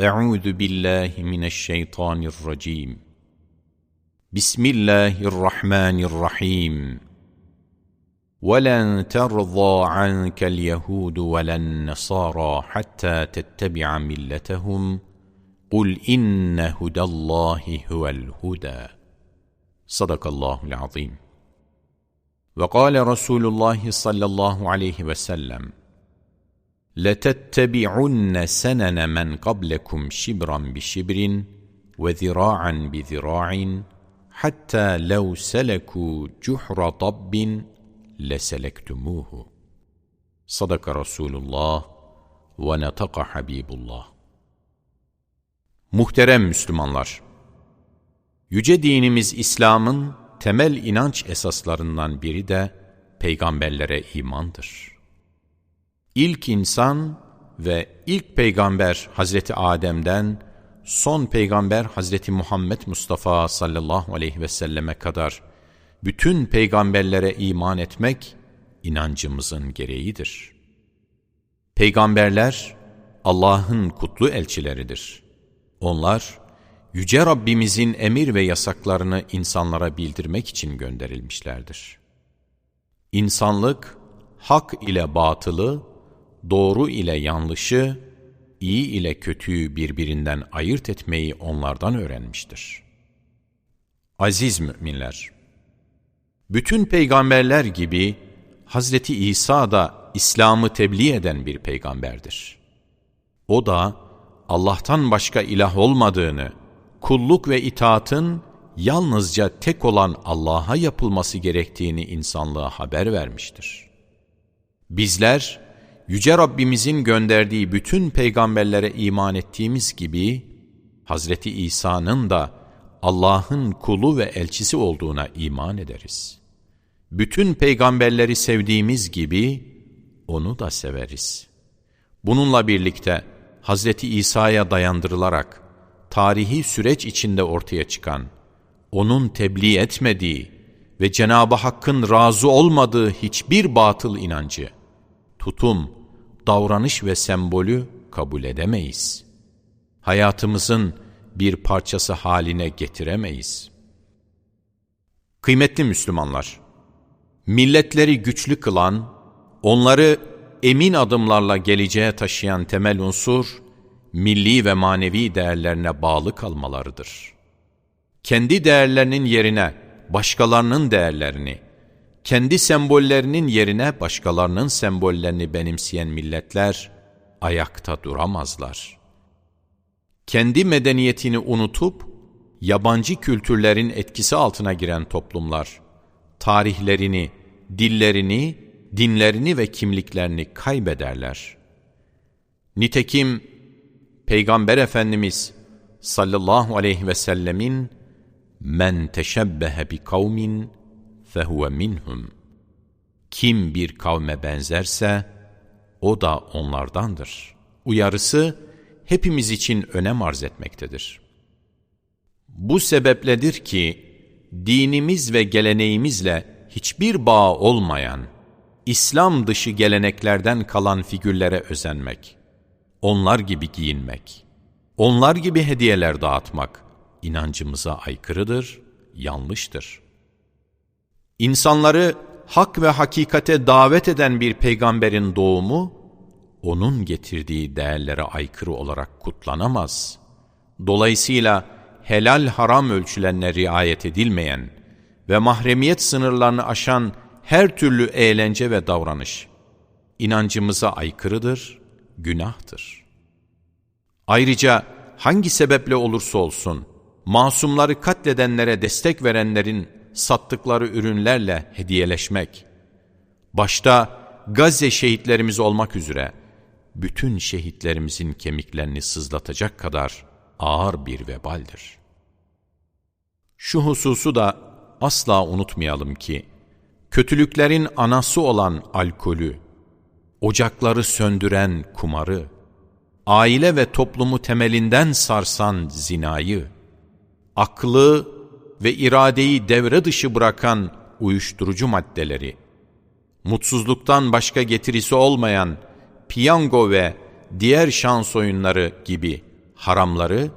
أعوذ بالله من الشيطان الرجيم. بسم الله الرحمن الرحيم. ولن ترضى عنك اليهود ولا النصارى حتى تتبع ملتهم. قل إن هدى الله هو الهدى. صدق الله العظيم. وقال رسول الله صلى الله عليه وسلم لتتبعن سنن من قبلكم شبرا بشبر وذراعا بذراع حتى لو سلكوا جحر طب لسلكتموه صدق رسول الله ونطق حبيب الله Muhterem Müslümanlar! Yüce dinimiz İslam'ın temel inanç esaslarından biri de peygamberlere imandır. İlk insan ve ilk peygamber Hazreti Adem'den son peygamber Hazreti Muhammed Mustafa sallallahu aleyhi ve selleme kadar bütün peygamberlere iman etmek inancımızın gereğidir. Peygamberler Allah'ın kutlu elçileridir. Onlar Yüce Rabbimizin emir ve yasaklarını insanlara bildirmek için gönderilmişlerdir. İnsanlık, hak ile batılı, doğru ile yanlışı, iyi ile kötüyü birbirinden ayırt etmeyi onlardan öğrenmiştir. Aziz müminler! Bütün peygamberler gibi Hazreti İsa da İslam'ı tebliğ eden bir peygamberdir. O da Allah'tan başka ilah olmadığını, kulluk ve itaatın yalnızca tek olan Allah'a yapılması gerektiğini insanlığa haber vermiştir. Bizler, Yüce Rabbimizin gönderdiği bütün peygamberlere iman ettiğimiz gibi, Hazreti İsa'nın da Allah'ın kulu ve elçisi olduğuna iman ederiz. Bütün peygamberleri sevdiğimiz gibi, onu da severiz. Bununla birlikte, Hazreti İsa'ya dayandırılarak, tarihi süreç içinde ortaya çıkan, onun tebliğ etmediği ve Cenab-ı Hakk'ın razı olmadığı hiçbir batıl inancı, tutum, davranış ve sembolü kabul edemeyiz. Hayatımızın bir parçası haline getiremeyiz. Kıymetli Müslümanlar, milletleri güçlü kılan, onları emin adımlarla geleceğe taşıyan temel unsur, milli ve manevi değerlerine bağlı kalmalarıdır. Kendi değerlerinin yerine başkalarının değerlerini, kendi sembollerinin yerine başkalarının sembollerini benimseyen milletler ayakta duramazlar. Kendi medeniyetini unutup, yabancı kültürlerin etkisi altına giren toplumlar, tarihlerini, dillerini, dinlerini ve kimliklerini kaybederler. Nitekim Peygamber Efendimiz sallallahu aleyhi ve sellemin men teşebbehe bi kavmin fehuve minhum kim bir kavme benzerse o da onlardandır. Uyarısı hepimiz için önem arz etmektedir. Bu sebepledir ki dinimiz ve geleneğimizle hiçbir bağ olmayan İslam dışı geleneklerden kalan figürlere özenmek, onlar gibi giyinmek, onlar gibi hediyeler dağıtmak inancımıza aykırıdır, yanlıştır. İnsanları hak ve hakikate davet eden bir peygamberin doğumu, onun getirdiği değerlere aykırı olarak kutlanamaz. Dolayısıyla helal haram ölçülerine riayet edilmeyen ve mahremiyet sınırlarını aşan her türlü eğlence ve davranış, inancımıza aykırıdır, günahtır. Ayrıca hangi sebeple olursa olsun, masumları katledenlere destek verenlerin sattıkları ürünlerle hediyeleşmek, başta Gazze şehitlerimiz olmak üzere, bütün şehitlerimizin kemiklerini sızlatacak kadar ağır bir vebaldir. Şu hususu da asla unutmayalım ki, kötülüklerin anası olan alkolü, ocakları söndüren kumarı, aile ve toplumu temelinden sarsan zinayı, aklı ve iradeyi devre dışı bırakan uyuşturucu maddeleri, mutsuzluktan başka getirisi olmayan piyango ve diğer şans oyunları gibi haramları,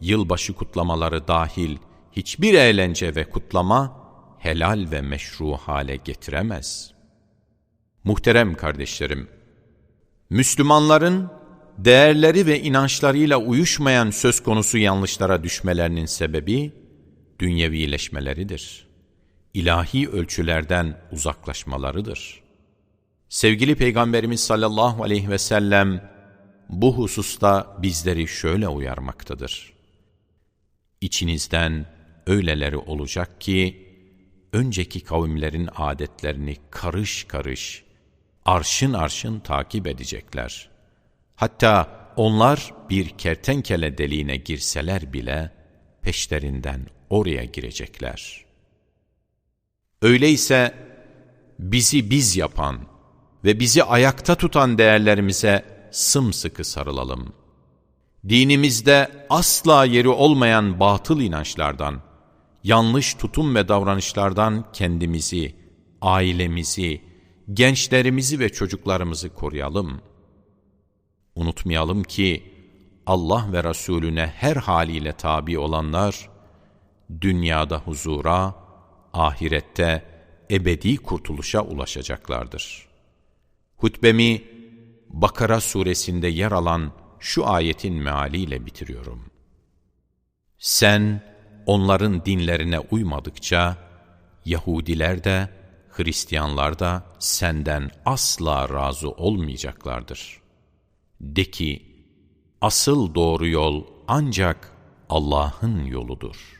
yılbaşı kutlamaları dahil hiçbir eğlence ve kutlama helal ve meşru hale getiremez. Muhterem kardeşlerim, Müslümanların değerleri ve inançlarıyla uyuşmayan söz konusu yanlışlara düşmelerinin sebebi dünyevileşmeleridir. İlahi ölçülerden uzaklaşmalarıdır. Sevgili Peygamberimiz sallallahu aleyhi ve sellem bu hususta bizleri şöyle uyarmaktadır. İçinizden öyleleri olacak ki, önceki kavimlerin adetlerini karış karış, arşın arşın takip edecekler. Hatta onlar bir kertenkele deliğine girseler bile, peşlerinden oraya girecekler. Öyleyse, bizi biz yapan ve bizi ayakta tutan değerlerimize sımsıkı sarılalım. Dinimizde asla yeri olmayan batıl inançlardan, yanlış tutum ve davranışlardan kendimizi, ailemizi, gençlerimizi ve çocuklarımızı koruyalım. Unutmayalım ki Allah ve Resulüne her haliyle tabi olanlar, dünyada huzura, ahirette ebedi kurtuluşa ulaşacaklardır. Hutbemi Bakara suresinde yer alan şu ayetin mealiyle bitiriyorum. Sen onların dinlerine uymadıkça Yahudiler de Hristiyanlar da senden asla razı olmayacaklardır. De ki, asıl doğru yol ancak Allah'ın yoludur.''